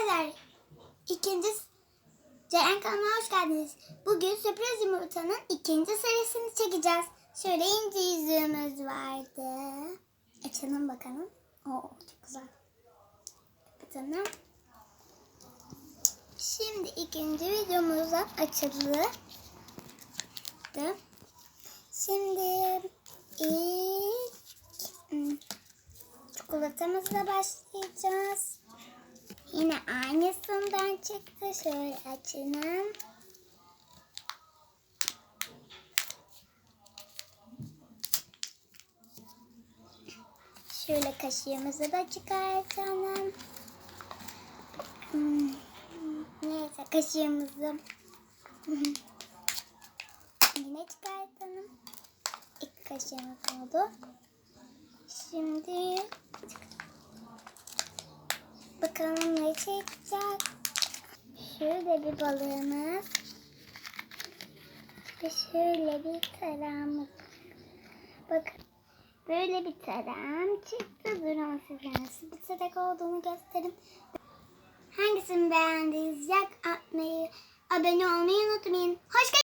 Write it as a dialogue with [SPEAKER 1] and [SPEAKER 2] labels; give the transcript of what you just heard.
[SPEAKER 1] Arkadaşlar ikinci Ceren kanalına hoş geldiniz. Bugün sürpriz yumurtanın ikinci serisini çekeceğiz. Şöyle ince yüzüğümüz vardı. Açalım bakalım. Oo çok güzel. Kapatalım. Şimdi ikinci videomuzdan açıldı. Şimdi ilk hmm, çikolatamızla başlayacağız. Aynısından çıktı. Şöyle açalım. Şöyle kaşığımızı da çıkartalım. Hmm, Neyse kaşığımızı yine çıkartalım. İlk kaşığımız oldu. Şimdi bakalım ne çıkacak. Şöyle bir balığımız. Ve şöyle bir tarağımız. Bakın. Böyle bir tarağım çıktı. Durun size nasıl bir tarak olduğunu göstereyim. Hangisini beğendiysek atmayı, abone olmayı unutmayın. Hoş geldiniz.